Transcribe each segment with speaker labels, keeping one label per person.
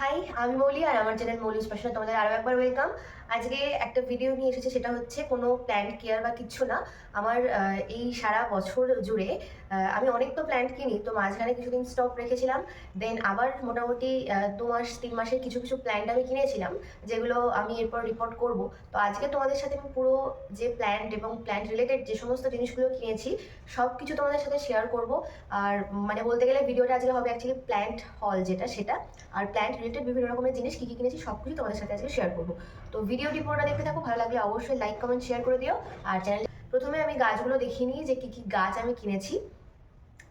Speaker 1: High আমি মৌলি আর আমার channel মৌলি special তোমাদের আরও একবার ওয়েলকাম আজকে একটা ভিডিও নিয়ে এসেছে, সেটা হচ্ছে কোনো প্ল্যান্ট কেয়ার বা কিছু না। আমার এই সারা বছর জুড়ে আমি অনেক তো প্ল্যান্ট কিনি, তো মাঝখানে কিছুদিন স্টক রেখেছিলাম দেন আবার মোটামুটি দু মাস, তিন মাসের কিছু কিছু প্ল্যান্ট আমি কিনেছিলাম, যেগুলো আমি এরপর রিপোর্ট করব। তো আজকে তোমাদের সাথে আমি পুরো যে প্ল্যান্ট এবং প্ল্যান্ট রিলেটেড যে সমস্ত জিনিসগুলো কিনেছি সব কিছু তোমাদের সাথে শেয়ার করব। আর মানে বলতে গেলে ভিডিওটা আজকে হবে অ্যাকচুয়ালি প্ল্যান্ট হল যেটা, সেটা। আর প্ল্যান্ট রিলেটেড বিভিন্ন রকমের জিনিস কী কী কিনেছি সব কিছু তোমাদের সাথে আজকে শেয়ার করব। তো ভিডিওটি পুরোটা দেখতে থাকো, ভালো লাগলে অবশ্যই লাইক কমেন্ট শেয়ার করে দিও। আর চ্যানেল প্রথমে আমি গাছগুলো দেখিনি যে কী কী গাছ আমি কিনেছি।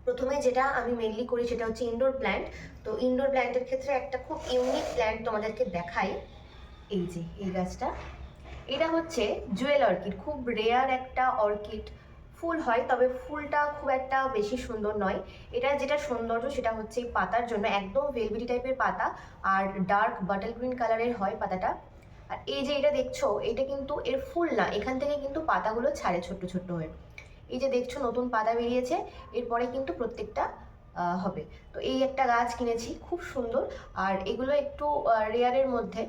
Speaker 1: প্রথমে যেটা আমি মেনলি করি সেটা হচ্ছে ইনডোর প্ল্যান্ট তো ইনডোর প্ল্যান্টের ক্ষেত্রে একটা খুব ইউনিক প্ল্যান্ট তোমাদেরকে দেখাই। এই যে, এই গাছটা। এটা হচ্ছে জুয়েল অর্কিড খুব রেয়ার একটা অর্কিড ফুল হয়, তবে ফুলটা খুব একটা বেশি সুন্দর নয়। এটা যেটা সৌন্দর্য, সেটা হচ্ছে পাতার জন্য একদম ভেলভেটি টাইপের পাতা, আর ডার্ক বাটাল গ্রিন কালারের হয় পাতাটা। আর এই যে এটা দেখছ, এটা কিন্তু এর ফুল না, এখান থেকে কিন্তু পাতাগুলো ছাড়ে ছোট্ট ছোট্ট হয়ে। এই যে দেখছ, নতুন পাতা বেরিয়েছে। এরপরে কিন্তু প্রত্যেকটা হবে। তো এই একটা গাছ কিনেছি, খুব সুন্দর। আর এগুলো একটু রেয়ারের মধ্যে।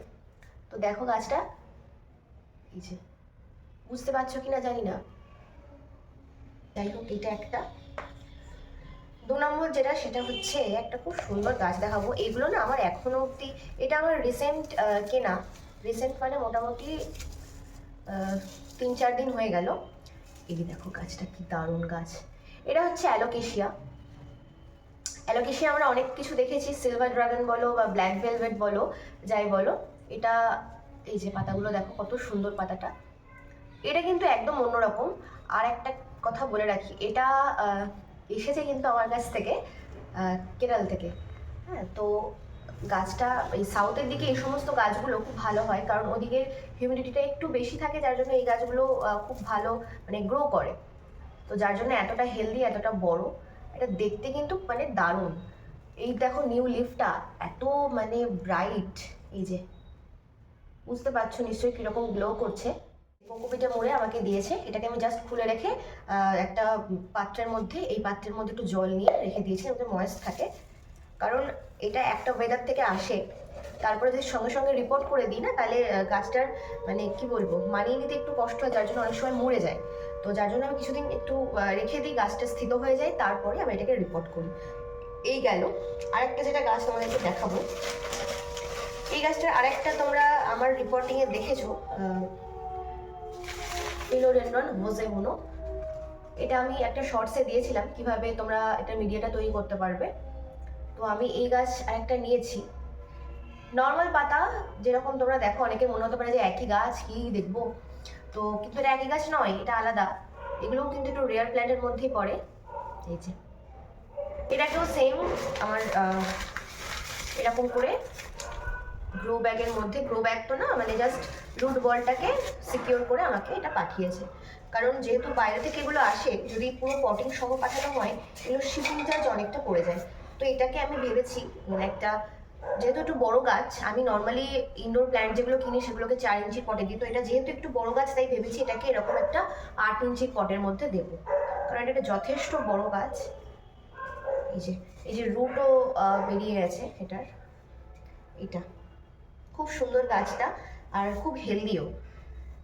Speaker 1: তো দেখো গাছটা। এই যে। বুঝতে পারছ কিনা জানি না। যাই হোক, এটা একটা। দু নম্বর যেটা, সেটা হচ্ছে একটা খুব সুন্দর গাছ দেখাবো। এগুলো না আমার এখনও অবধি, এটা আমার রিসেন্ট কেনা। রিসেন্ট মানে মোটামুটি তিন চার দিন হয়ে গেল। এই দেখো গাছটা কি দারুণ গাছ। এটা হচ্ছে অ্যালোকেশিয়া। অ্যালোকেশিয়া আমরা অনেক কিছু দেখেছি, সিলভার ড্রাগন বলো বা ব্ল্যাক ভেলভেট বলো, যাই বলো। এটা, এই যে পাতাগুলো দেখো কত সুন্দর পাতাটা। এটা কিন্তু একদম অন্যরকম। আর একটা কথা বলে রাখি, এটা এসেছে কিন্তু আমার কাছ থেকে কেরাল থেকে। হ্যাঁ তো গাছটা, এই সাউথের দিকে এই সমস্ত গাছগুলো খুব ভালো হয়, কারণ ওদিকে হিউমিডিটিটা একটু বেশি থাকে, যার জন্য এই গাছগুলো খুব ভালো মানে গ্রো করে। তো যার জন্য এতটা হেলদি এতটা বড়। এটা দেখতে কিন্তু মানে দারুণ। এই দেখো নিউ লিফটা এত মানে ব্রাইট এই যে, বুঝতে পারছ নিশ্চয়ই কীরকম গ্লো করছে? কোকোপিটা মোড়ে আমাকে দিয়েছে। এটাকে আমি জাস্ট খুলে রেখে একটা পাত্রের মধ্যে, এই পাত্রের মধ্যে একটু জল নিয়ে রেখে দিয়েছি ওতে ময়েস্ট থাকে। কারণ এটা একটা ওয়েদার থেকে আসে। তারপরে যদি সঙ্গে সঙ্গে রিপোর্ট করে দিই না, তাহলে গাছটার মানে কি বলব, মানিয়ে নিতে একটু কষ্ট হয়, যার জন্য অনেক সময় মরে যায়। তো যার জন্য আমি কিছুদিন একটু রেখে দিই, গাছটা স্থিত হয়ে যায়, তারপরে আমি এটাকে রিপোর্ট করি। এই গেল। আরেকটা যেটা গাছ তোমাদেরকে দেখাবো। এই গাছটার আরেকটা তোমরা আমার রিপোর্টিংয়ে দেখেছ ফিলোডেন্ড্রন হোজেমুনো এটা আমি একটা শর্টসে দিয়েছিলাম, কীভাবে তোমরা এটা মিডিয়াটা তৈরি করতে পারবে। তো আমি এই গাছ আরেকটা নিয়েছি। নর্মাল পাতা, যেরকম তোমরা দেখো, অনেকে মনে হতে পারে যে একই গাছ, কি দেখব? তো কিন্তু এটা একই গাছ নয়, এটা আলাদা। এগুলোও কিন্তু একটু রেয়ার প্ল্যান্টের মধ্যেই পড়ে। এই যে। এটাকেও সেম আমার এরকম করে গ্রো ব্যাগের মধ্যে গ্রো ব্যাগ তো না মানে জাস্ট রুট বলটাকে সিকিওর করে আমাকে এটা পাঠিয়েছে। কারণ যেহেতু বাইরে থেকে এগুলো আসে, যদি পুরো পটিং সহ পাঠানো হয়, এগুলো শিপিং চার্জ অনেকটা পড়ে যায়। তো এটাকে আমি ভেবেছি মানে একটা যেহেতু একটু বড় গাছ, আমি নর্মালি ইনডোর প্ল্যান্ট যেগুলো কিনি সেগুলোকে চার ইঞ্চি পটে দিই। তো এটা যেহেতু একটু বড় গাছ, তাই ভেবেছি এটাকে এরকম একটা আট ইঞ্চি পটের মধ্যে দেবো। কারণ এটা যথেষ্ট বড় গাছ। এই যে এই যে রুটও বেরিয়ে গেছে এটার। এটা। খুব সুন্দর গাছটা, আর খুব হেলদিও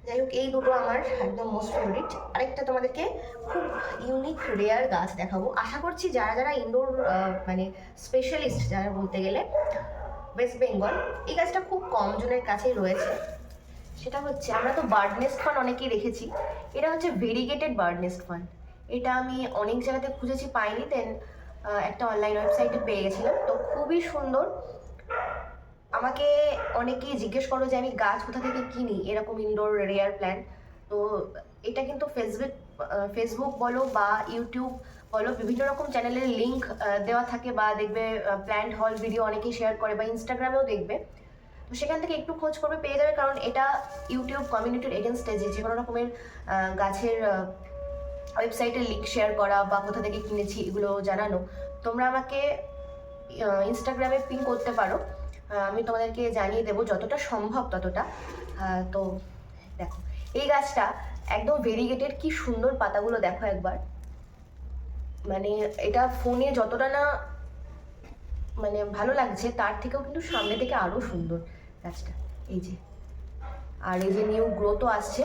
Speaker 1: যাই হোক, এই দুটো আমার একদম মোস্ট ফেভারিট আরেকটা তোমাদেরকে খুব ইউনিক রেয়ার গাছ দেখাবো। আশা করছি যারা যারা ইনডোর মানে স্পেশালিস্ট যারা বলতে গেলে ওয়েস্ট বেঙ্গল এই গাছটা খুব কম জনের কাছেই রয়েছে। সেটা হচ্ছে, আমরা তো বার্ড নেস্ট ফান অনেকেই রেখেছি এটা হচ্ছে ভেরিগেটেড বার্ড নেস্ট ফান এটা আমি অনেক জায়গাতে খুঁজেছি, পাইনি দেন একটা অনলাইন ওয়েবসাইটে পেয়ে গেছিলাম। তো খুবই সুন্দর। আমাকে অনেকেই জিজ্ঞেস করো যে আমি গাছ কোথা থেকে কিনি, এরকম ইনডোর রেয়ার প্ল্যান্ট তো এটা কিন্তু ফেসবুক ফেসবুক বলো বা ইউটিউব বলো, বিভিন্ন রকম চ্যানেলের লিঙ্ক দেওয়া থাকে বা দেখবে প্ল্যান্ট হল ভিডিও অনেকেই শেয়ার করে বা ইনস্টাগ্রামেও দেখবে। তো সেখান থেকে একটু খোঁজ করবে, পেয়ে যাবে, কারণ এটা ইউটিউব কমিউনিটির এগেনস্টে যে যে কোনো রকমের গাছের ওয়েবসাইটের লিঙ্ক শেয়ার করা বা কোথা থেকে কিনেছি, এগুলো জানানো। তোমরা আমাকে ইনস্টাগ্রামে পিন করতে পারো। আমি তোমাদেরকে জানিয়ে দেবো যতটা সম্ভব ততটা। তো দেখো, এই গাছটা একদম ভেরিগেটেড কি সুন্দর পাতাগুলো দেখো একবার। মানে এটা ফোনে যতটা না মানে ভালো লাগছে, তার থেকেও কিন্তু সামনে থেকে আরও সুন্দর গাছটা। এই যে, আর এই যে নিউ গ্রোথও আসছে।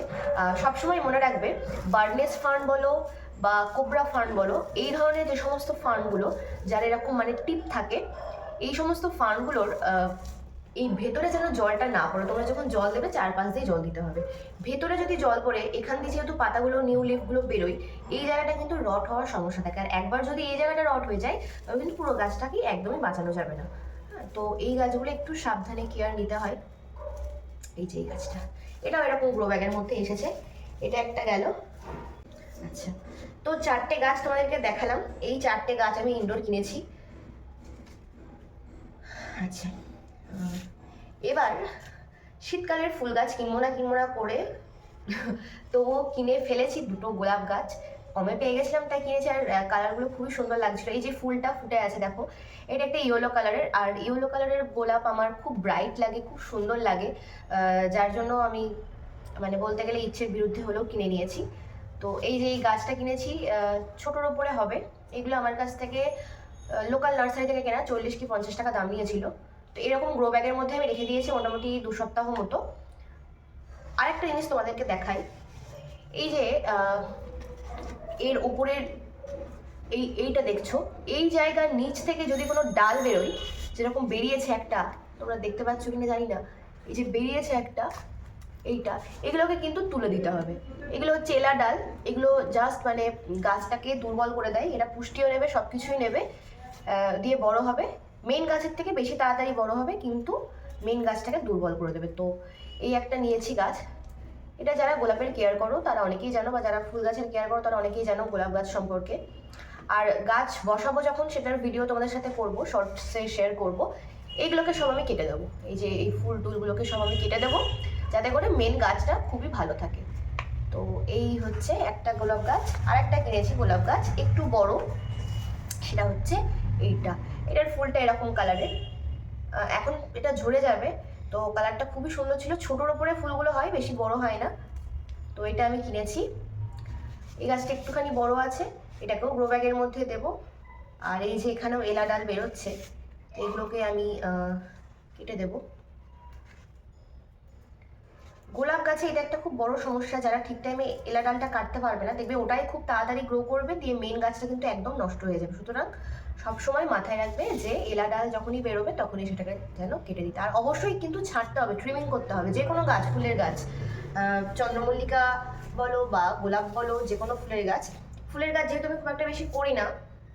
Speaker 1: সবসময় মনে রাখবে, বার্নেস ফার্ন বলো বা কোবরা ফার্ন বলো, এই ধরনের যে সমস্ত ফার্নগুলো, যার এরকম মানে টিপ থাকে এই সমস্ত ফার্মগুলোর এই ভেতরে যেন জলটা না পড়ে তোমরা যখন জল দেবে চারপাশ দিয়ে জল দিতে হবে। ভেতরে যদি জল পড়ে এখান দিয়ে যেহেতু পাতাগুলো নিউ লিফগুলো বেরোয় এই জায়গাটা কিন্তু রট হওয়ার সমস্যা থাকে। আর একবার যদি এই জায়গাটা রট হয়ে যায় তবে কিন্তু পুরো গাছটাকে একদমই বাঁচানো যাবে না। হ্যাঁ, তো এই গাছগুলো একটু সাবধানে কেয়ার নিতে হয়। এই যে এই গাছটা। এটাও এরকম গ্রো ব্যাগের মধ্যে এসেছে। এটা একটা গেল। আচ্ছা। তো চারটে গাছ তোমাদেরকে দেখালাম। এই চারটে গাছ আমি ইনডোর কিনেছি। আচ্ছা। এবার শীতকালের ফুল গাছ কিনবো না কিনবো না করে তবুও কিনে ফেলেছি দুটো গোলাপ গাছ। কমে পেয়ে গেছিলাম তাই কিনেছি আর কালারগুলো খুবই সুন্দর লাগছিল। এই যে ফুলটা ফুটে আছে দেখো, এটা একটা ইয়েলো কালারের আর ইয়েলো কালারের গোলাপ আমার খুব ব্রাইট লাগে, খুব সুন্দর লাগে যার জন্য আমি মানে বলতে গেলে ইচ্ছের বিরুদ্ধে হলেও কিনে নিয়েছি। তো এই যে এই গাছটা কিনেছি ছোটোর ওপরে হবে। এগুলো আমার কাছ থেকে লোকাল নার্সারি থেকে কেনা চল্লিশ কি পঞ্চাশ টাকা দাম নিয়েছিল। তো এরকম গ্রো ব্যাগের মধ্যে আমি রেখে দিয়েছি মোটামুটি দু সপ্তাহ মতো। আরেকটা জিনিস তোমাদেরকে দেখাই। এই যে এর উপরের এই, এইটা দেখছ। এই জায়গার নিচ থেকে যদি কোনো ডাল বেরোয়, যেরকম বেরিয়েছে একটা, তোমরা দেখতে পাচ্ছ কিনা জানি না। এই যে বেরিয়েছে একটা, এইটা, এগুলোকে কিন্তু তুলে দিতে হবে। এগুলো এলা ডাল। এগুলো জাস্ট মানে গাছটাকে দুর্বল করে দেয়। এরা পুষ্টিও নেবে সব কিছুই নেবে। দিয়ে বড় হবে। মেন গাছের থেকে বেশি তাড়াতাড়ি বড় হবে, কিন্তু মেন গাছটাকে দুর্বল করে দেবে। তো এই একটা নিয়েছি গাছ। এটা যারা গোলাপের কেয়ার করো, তারা অনেকেই জানো, বা যারা ফুল গাছের কেয়ার করো, তারা অনেকেই জানো গোলাপ গাছ সম্পর্কে। আর গাছ বসাবো যখন, সেটার ভিডিও তোমাদের সাথে করব শর্টসে শেয়ার করব। এইগুলোকে সব আমি কেটে দেবো। এই যে এই ফুল টুলগুলোকে সব আমি কেটে দেবো, যাতে করে মেন গাছটা খুবই ভালো থাকে। তো এই হচ্ছে একটা গোলাপ গাছ। আর একটা কিনেছি গোলাপ গাছ, একটু বড়। সেটা হচ্ছে এইটা। এটার ফুলটা এরকম কালারের এখন এটা ঝরে যাবে। তো কালারটা খুবই সুন্দর ছিল। ছোটোর ওপরে ফুলগুলো হয়, বেশি বড় হয় না। তো এটা আমি কিনেছি। এই গাছটা একটুখানি বড় আছে। এটাকেও গ্রো ব্যাগের মধ্যে দেব। আর এই যে এখানেও এলা ডাল বেরোচ্ছে, এগুলোকে আমি কেটে দেব। গোলাপ গাছে এটা একটা খুব বড় সমস্যা। যারা ঠিক টাইমে এলা ডালটা কাটতে পারবে না, দেখবে ওটাই খুব তাড়াতাড়ি গ্রো করবে, দিয়ে মেন গাছটা কিন্তু একদম নষ্ট হয়ে যাবে। সুতরাং সবসময় মাথায় রাখবে যে এলা ডাল যখনই বেরোবে তখনই সেটাকে যেন কেটে দিতে আর অবশ্যই কিন্তু ছাড়তে হবে ট্রিমিং করতে হবে। যে কোনো গাছ, ফুলের গাছ চন্দ্রমল্লিকা বলো বা গোলাপ বলো, যে কোনো ফুলের গাছ। ফুলের গাছ যেহেতু আমি খুব একটা বেশি করি না,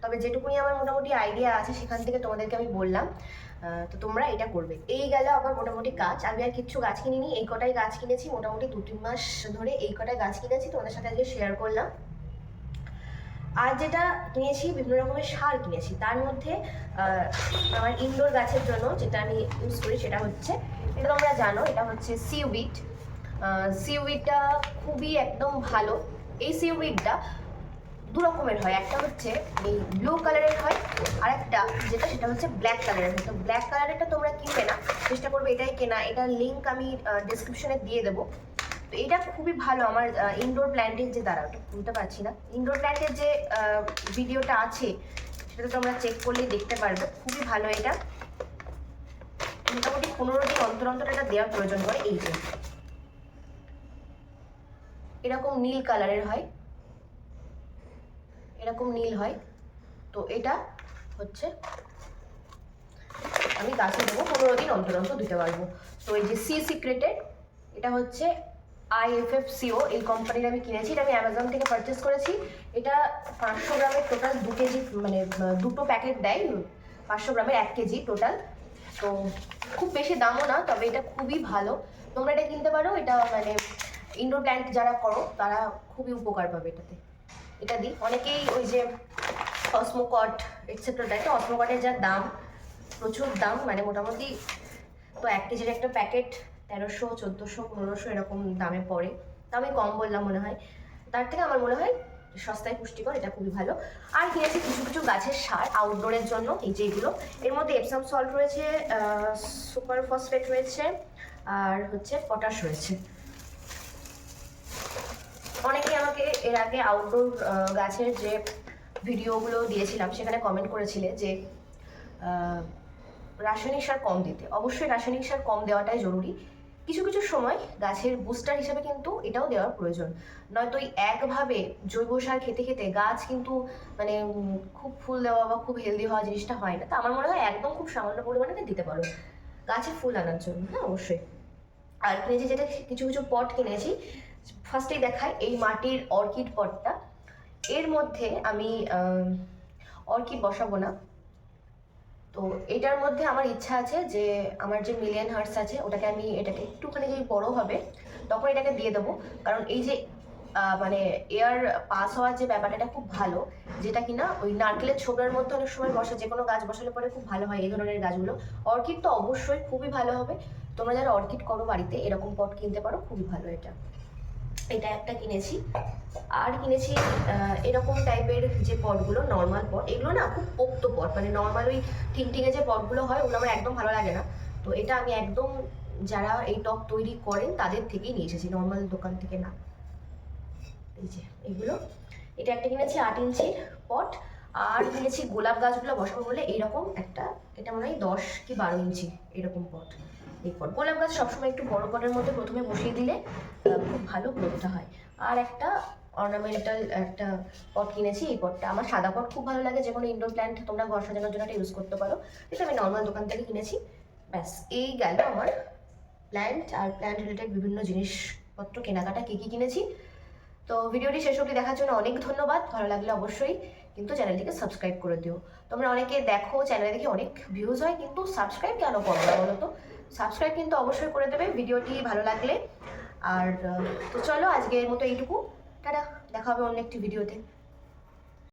Speaker 1: তবে যেটুকুনি আমার মোটামুটি আইডিয়া আছে সেখান থেকে তোমাদেরকে আমি বললাম। তো তোমরা এটা করবে। এই গেল আমার মোটামুটি গাছ আমি আর কিচ্ছু গাছ কিনিনি, এই কটাই গাছ কিনেছি। মোটামুটি দু তিন মাস ধরে এই কটাই গাছ কিনেছি। তোমাদের সাথে আজকে শেয়ার করলাম। আর যেটা কিনেছি, বিভিন্ন রকমের সার কিনেছি। তার মধ্যে আমার ইনডোর গাছের জন্য যেটা আমি ইউজ করি সেটা হচ্ছে, এটা তোমরা জানো, এটা হচ্ছে সিউইড সিউইডটা খুবই একদম ভালো। এই সিউইডটা দু রকমের হয়। একটা হচ্ছে এই ব্লু কালারের হয় আর একটা যেটা, সেটা হচ্ছে ব্ল্যাক কালারের হয়। তো ব্ল্যাক কালারেরটা তোমরা কিনবে না, চেষ্টা করবে এটাই কেনা। এটার লিঙ্ক আমি ডিসক্রিপশনে দিয়ে দেবো। তো এটা খুবই ভালো আমার ইনডোর প্ল্যান্টের যে দ্বারা ওটা বলতে পারছি না। ইনডোর প্ল্যান্টের যে ভিডিওটা আছে, সেটা তোমরা চেক করলেই দেখতে পারবে। খুবই ভালো এটা। মোটামুটি পনেরো দিন অন্তর অন্তর এটা দেওয়ার প্রয়োজন হয়, এই যে। এরকম নীল কালারের হয়। এরকম নীল হয়। তো এটা হচ্ছে, আমি গাছে দেবো, পনেরো দিন অন্তর অন্তর দিতে পারব। তো এই যে সি সিক্রেটেড এটা হচ্ছে আইএফএফসিও এই কোম্পানির আমি কিনেছি, এটা আমি অ্যামাজন থেকে পারচেস করেছি। এটা পাঁচশো গ্রামের টোটাল দু কেজি মানে দুটো প্যাকেট দেয়। পাঁচশো গ্রামের এক কেজি টোটাল তো খুব বেশি দামও না, তবে এটা খুবই ভালো। তোমরা এটা কিনতে পারো, এটা মানে ইনডোর প্ল্যান্ট যারা করো, তারা খুবই উপকার পাবে এটাতে। এটা দিই অনেকেই ওই যে অসমোকট এটসেট্রা দেয় তো অসমোকটের যা দাম, প্রচুর দাম মানে মোটামুটি তো এক কেজির একটা প্যাকেট তেরোশো, চোদ্দোশো, পনেরোশো এরকম দামে পড়ে। আমি কম বললাম মনে হয়। তার থেকে আমার মনে হয় সস্তায় পুষ্টিকর, এটা খুবই ভালো। আর কিনেছি কিছু কিছু গাছের সার আউটডোরের জন্য, এই যেগুলো এর মধ্যে এপসাম সল্ট রয়েছে সুপার ফসফেট রয়েছে, আর হচ্ছে পটাশ রয়েছে। অনেকে আমাকে এর আগে আউটডোর গাছের যে ভিডিওগুলো দিয়েছিলাম, সেখানে কমেন্ট করেছিলে যে রাসায়নিক সার কম দিতে। অবশ্যই রাসায়নিক সার কম দেওয়াটাই জরুরি। কিছু কিছু সময় গাছের বুস্টার হিসাবে কিন্তু এটাও দেওয়ার প্রয়োজন। নয়তো ওই একভাবে জৈব সার খেতে খেতে গাছ কিন্তু মানে খুব ফুল দেওয়া বা খুব হেলদি হওয়া জিনিসটা হয় না। তো আমার মনে হয় একদম খুব সামান্য পরিমাণে দিতে পারো। গাছে ফুল আনার জন্য হ্যাঁ অবশ্যই। আর কিনেছি যেটা কিছু কিছু পট কিনেছি ফার্স্টেই দেখাই এই মাটির অর্কিড পটটা এর মধ্যে আমি অর্কিড বসাবো না। তো এটার মধ্যে আমার ইচ্ছা আছে যে আমার যে মিলিয়ন হার্টস আছে, ওটাকে আমি এটাকে একটুখানি যদি বড় হবে, তখন এটাকে দিয়ে দেবো। কারণ এই যে মানে এয়ার পাস হওয়ার যে ব্যাপারটা, এটা খুব ভালো। যেটা কিনা ওই নারকেলের ছোবড়ার মধ্যে অনেক সময় বসে যে কোনো গাছ বসালে পরে খুব ভালো হয় এই ধরনের গাছগুলো। অর্কিড তো অবশ্যই খুবই ভালো হবে। তোমরা যারা অর্কিড করো বাড়িতে, এরকম পট কিনতে পারো, খুবই ভালো এটা। এটা একটা কিনেছি। আর কিনেছি এরকম টাইপের যে পটগুলো নর্মাল পট এগুলো না খুব পোক্ত পট মানে নর্মাল ওই ঠিংঠিঙে যে পটগুলো হয়, ওগুলো আমার একদম ভালো লাগে না। তো এটা আমি একদম যারা এই টপ তৈরি করেন, তাদের থেকেই নিয়ে এসেছি নর্মাল দোকান থেকে না। এই যে, এগুলো। এটা একটা কিনেছি আট ইঞ্চির পট আর কিনেছি গোলাপ গাছগুলো বসাবো বলে এইরকম একটা, এটা মনে হয় দশ কি বারো ইঞ্চি এরকম পট এই গোলাপ গাছ সবসময় একটু বড় পটের মধ্যে প্রথমে বসিয়ে দিলে খুব ভালো গ্রোথটা হয়। আর একটা অর্নামেন্টাল একটা পট কিনেছি, এই পটটা আমার সাদা পট খুব ভালো লাগে যে কোনো ইনডোর প্ল্যান্ট তোমরা ঘর সাজানোর জন্য এটা ইউজ করতে পারো। এটা আমি নর্মাল দোকান থেকে কিনেছি। ব্যাস, এই গেল আমার প্ল্যান্ট আর প্ল্যান্ট রিলেটেড বিভিন্ন জিনিসপত্র, কেনাকাটা কী কী কিনেছি। তো ভিডিওটি শেষ অবধি দেখার জন্য অনেক ধন্যবাদ, ভালো লাগলে অবশ্যই কিন্তু চ্যানেলটিকে সাবস্ক্রাইব করে দিও। তোমরা অনেকে দেখো চ্যানেলে দেখে অনেক ভিউজ হয়, কিন্তু সাবস্ক্রাইব কেন করো না বলো তো? সাবস্ক্রাইব কিন্তু অবশ্যই করে দেবে, ভিডিওটি ভালো লাগলে। আর তো চলো আজকের মতো এইটুকু। টাটা, দেখা হবে অন্য একটি ভিডিওতে।